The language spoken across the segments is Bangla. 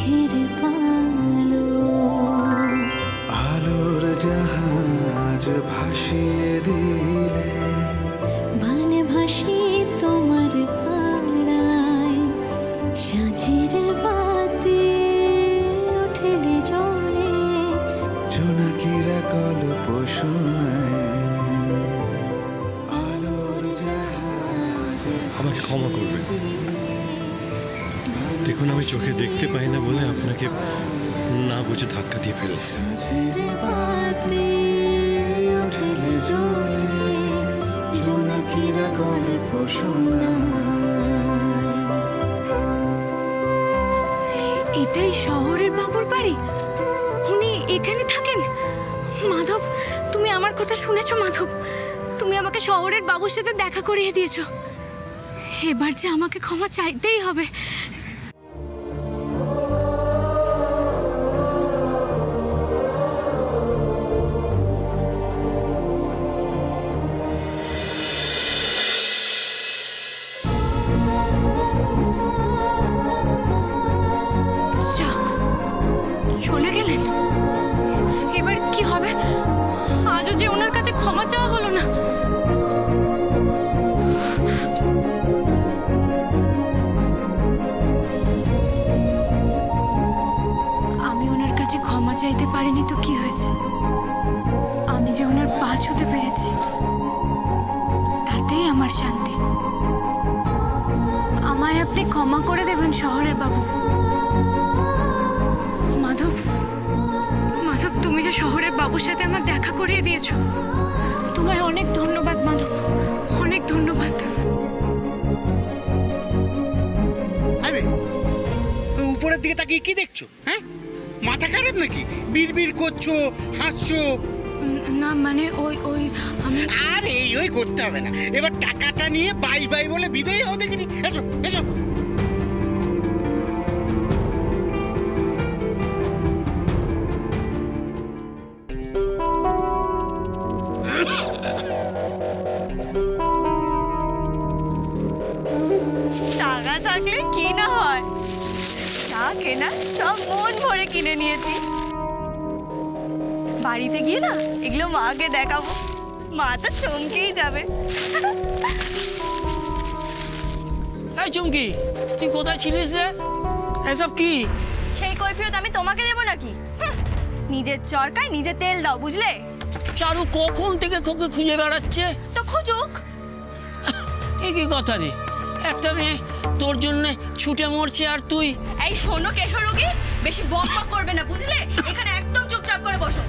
মেঘের পালো। আলোর জাহাজ ভাসিয়ে দিলে। মানে ভাসি তোমার পাড়ায় সাঁঝের বাতি উঠেলে জলে। জোনাকিরা গল্প শোনায় আমাকে ক্ষমা করবেন দেখুন আমি চোখে দেখতে পাই না বলে আপনাকে না বুঝে ধাক্কা দিয়ে ফেললাম। জোনাকিরা গল্প এটাই শহরের বাবুর বাড়ি? উনি এখানে থাকেন? মাধব তুমি আমার কথা শুনেছো মাধব? তুমি আমাকে শহরের বাবুর সাথে দেখা করিয়ে দিয়েছ। এবার যে আমাকে ক্ষমা চাইতেই হবে ক্ষমা চাওয়া হলো না। আমি ওনার কাছে ক্ষমা চাইতে পারিনি তো কি হয়েছে? আমি যে ওনার পা ছুতে পেরেছি, তাতেই আমার শান্তি। আমায় আপনি ক্ষমা করে দেবেন শহরের বাবু। যে শহরের বাবুর সাথে আমার দেখা করিয়ে দিয়েছ। তোমায় অনেক ধন্যবাদ মাধব। অনেক ধন্যবাদ। আরে উপরের দিকে তাকিয়ে কি দেখছ? হ্যাঁ? মাথা খারাপ নাকি? বিড়বিড় করছ হাসছো? না মানে ওই ওই আমি আর এই ওই করতে হবে না। এবার টাকাটা নিয়ে বাই বাই বলে বিদায় হও দেখিনি। এসো এসো। কেনা সব মন ভরে কিনে নিয়েছি। বাড়িতে গিয়ে না এগুলো মাকে দেখাবো। মা তো চমকেই যাবে। এই চুমকি তুই কোথায় ছিলিস রে? এসব কি? সেই কৈফিয়ত আমি তোমাকে দেবো নাকি? নিজের চরকায় নিজে তেল দাও বুঝলে? চারু কখন থেকে তোকে খুঁজে বেড়াচ্ছে? তো খুঁজুক। এ কি কথা রে? একটা মেয়ে তোর জন্য ছুটে মরছে আর তুই। এই শোনো কেশরুকি বেশি বক বক করবে না বুঝলে? এখানে একদম চুপচাপ করে বসো।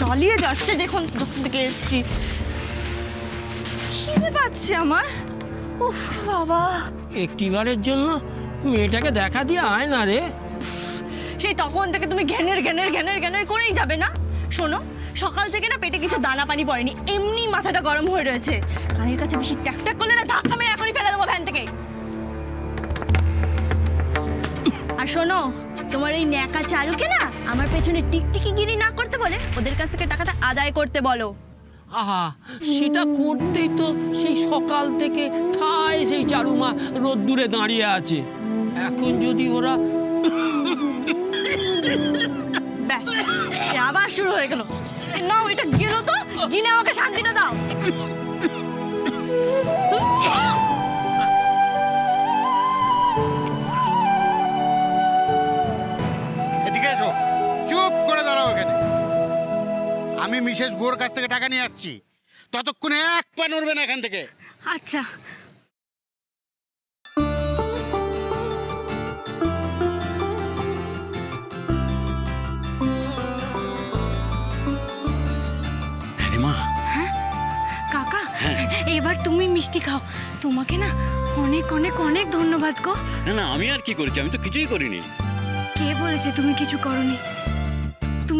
জ্বলিয়ে যাচ্ছে যখন যখন থেকে এসছি। খিদে পাচ্ছে আমার? উফ বাবা। একটিবারের জন্য মেয়েটাকে দেখা দিয়ে আয় না রে। সেই তখন থেকে তুমি ঘ্যানের ঘ্যানের ঘ্যানের ঘ্যানের করেই যাবে না? শোনো সকাল থেকে না পেটে কিছু দানা পানি পড়েনি এমনি মাথাটা গরম হয়ে রয়েছে। কানের কাছে বেশি ট্যাক ট্যাক করলে না ধাক্কা মেরে এখনই ফেলে দেবো। আর শোনো তোমার এই ন্যাকা চারুকে না আমার পেছনে টিকটিকি গিরি না করতে বলে ওদের কাছ থেকে টাকাটা আদায় করতে বলো। আহা সেটা করতেই তো সেই সকাল থেকে ঠায় সেই চারুমা রোদ্দুরে দাঁড়িয়ে আছে। এখন যদি ওরা ব্যাস আবার শুরু হয়ে গেল। নাও এটা গেলো তো গিলে আমাকে শান্তিটা দাও। আমি মিসেস গোর কাছ থেকে টাকা নিয়ে আসছি। ততক্ষণে এক পা নড়বে না এখান থেকে। আচ্ছা। মা হ্যাঁ? কাকা হ্যাঁ। এবার তুমি মিষ্টি খাও। তোমাকে না অনেক অনেক অনেক ধন্যবাদ গো। না না আমি আর কি করেছি? আমি তো কিছুই করিনি। কে বলেছে তুমি কিছু করনি?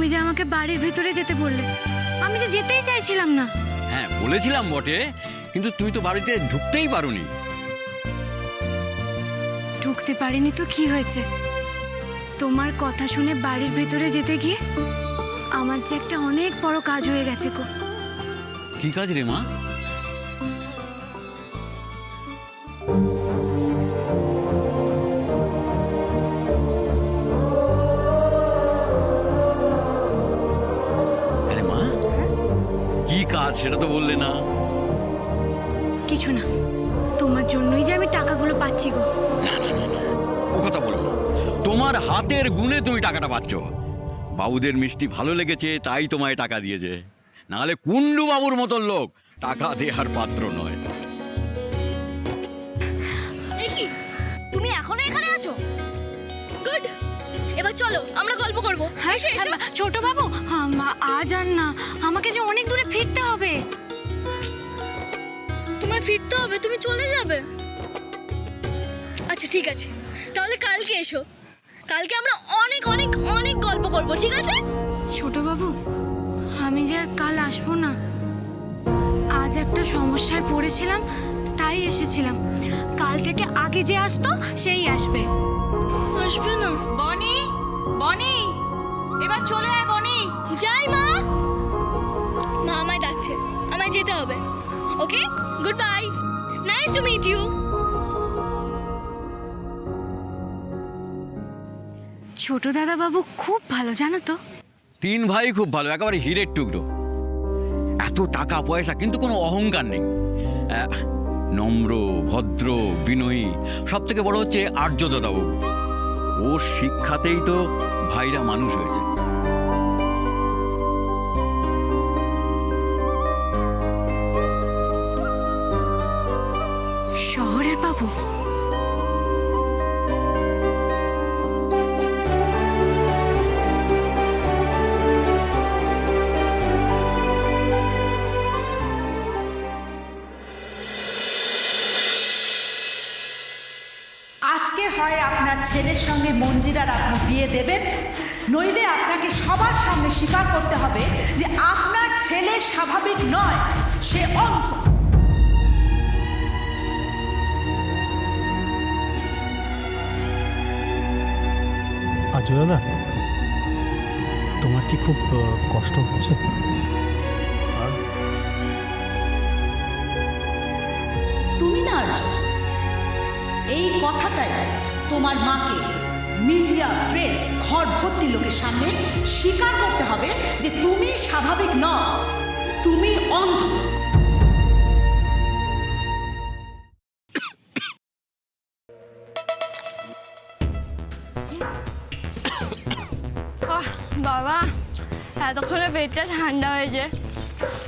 তুমি যে আমাকে বাড়ির ভিতরে যেতে বললে আমি যে যেতেই চাইছিলাম না। হ্যাঁ বলেছিলাম বটে কিন্তু তুমি তো বাড়িতে ঢুকতেই পারোনি। ঢুকতে পারিনি তো কি হয়েছে? তোমার কথা শুনে বাড়ির ভেতরে যেতে গিয়ে আমার যে একটা অনেক বড় কাজ হয়ে গেছে কো কি কাজ রে মা? সেটা তো বললে না। কিছু না তোমার জন্যই যে আমি টাকাগুলো পাচ্ছি গো। ও কথা বলো তোমার হাতের গুণে তুমি টাকাটা পাচ্ছ। বাবুদের মিষ্টি ভালো লেগেছে তাই তোমায় টাকা দিয়েছে। নাহলে কুন্ডু বাবুর মতন লোক টাকা দেওয়ার পাত্র নয়। তুমি এখনও এখানে আছো? এবার চলো আমরা গল্প করব। হ্যাঁ এসো এসো ছোট বাবু আজ আর না আমাকে যে অনেক দূরে ফিরতে হবে। তোমায় ফিরতে হবে তুমি চলে যাবে। আচ্ছা ঠিক আছে। তাহলে কালকে এসো। কালকে আমরা অনেক অনেক অনেক গল্প করব ঠিক আছে? ছোট বাবু আমি যে আর কাল আসব না আজ একটা সমস্যায় পড়েছিলাম তাই এসেছিলাম। কাল থেকে আগে যে আসতো সেই আসবে। আসবে না। বনি চলে আয় বনি। যাই মা। মা আমায় ডাকছে। আমায় যেতে হবে। Okay? Good bye nice to meet you ছোট দাদা বাবু খুব ভালো জানো তো? তিন ভাই খুব ভালো একেবারে হিরের টুকরো। এত টাকা পয়সা কিন্তু কোনো অহংকার নেই। নম্র ভদ্র বিনয়ী সব থেকে বড় হচ্ছে আর্য দাদাবাবু ওর শিক্ষাতেই তো ভাইরা মানুষ হয়েছে। শহরের বাবু। আজকে হয় আপনার ছেলের সঙ্গে মঞ্জিরার আপনি বিয়ে দেবেন, নইলে আপনাকে সবার সামনে স্বীকার করতে হবে যে আপনার ছেলে স্বাভাবিক নয়, সে অন্ধ। আজ দাদা তোমার কি খুব কষ্ট হচ্ছে? তুমি না এই কথাটাই তোমার মাকে মিডিয়া প্রেস ঘর ভর্তি লোকের সামনে স্বীকার করতে হবে যে তুমি স্বাভাবিক ন তুমি অন্ধ। বাবা এতক্ষণে পেটটা ঠান্ডা হয়েছে।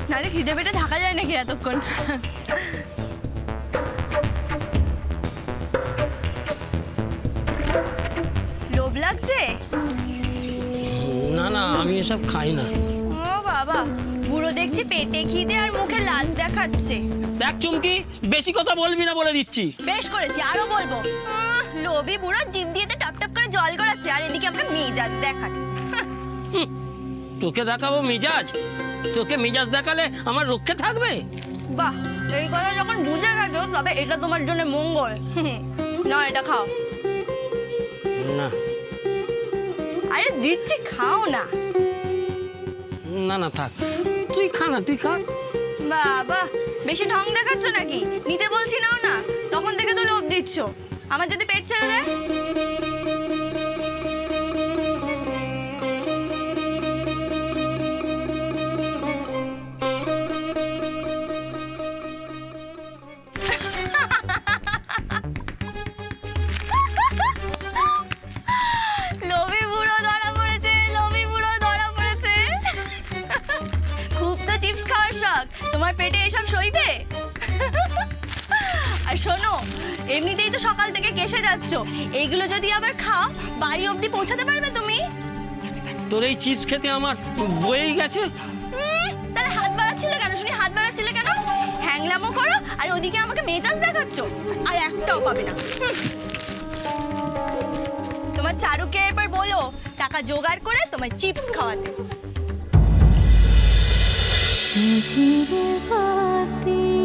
নাহলে খিদে পেটে থাকা যায় নাকি এতক্ষণ? লোভ লাগছে? না না আমি এসব খাই না। ও বাবা বুড়ো দেখছি পেটে খিদে আর মুখে লাজ দেখাচ্ছে। দেখ চুমকি বেশি কথা বলবি না বলে দিচ্ছি। বেশ করেছি আরও বলব। লোভী বুড়ো জিভ দিয়ে তো টপ টপ করে জল গড়াচ্ছে আর এদিকে আমরা মেজাজ দেখাচ্ছি। তোকে দেখাবো মিজাজ। তোকে মিজাজ দেখালে আমার রক্ষে থাকবে। বাহ এই কথা যখন বুঝে গেছো তবে এটা তোমার জন্য মঙ্গল। না এটা খাও। না। আরে দিচ্ছি খাও না। না না থাক। তুই খা না তুই খা। বাবা বেশি ঢং দেখাচ্ছ নাকি? নিতে বলছি নাও না। তখন থেকে তো লোভ দিচ্ছ। আমার যদি পেট ছেড়ে দেয়? পেটে এসব সইবে? আর শোনো এমনিতেই তো সকাল থেকে কেসে যাচ্ছ। এইগুলো যদি আবার খাও বাড়ি অবধি পৌঁছাতে পারবে তুমি? তোর এই চিপস খেতে আমার বয়েই গেছে। তাহলে হাত বাড়াচ্ছিলে কেন? শুনি হাত বাড়াচ্ছিলে কেন? হ্যাংলামো করো আর ওদিকে আমাকে মেজাজ দেখাচ্ছ। আর একটাও পাবে না। তোমার চারুকে এরপর বলো টাকা জোগাড় করে তোমার চিপস খাওয়াতে। সাজিরে বাতি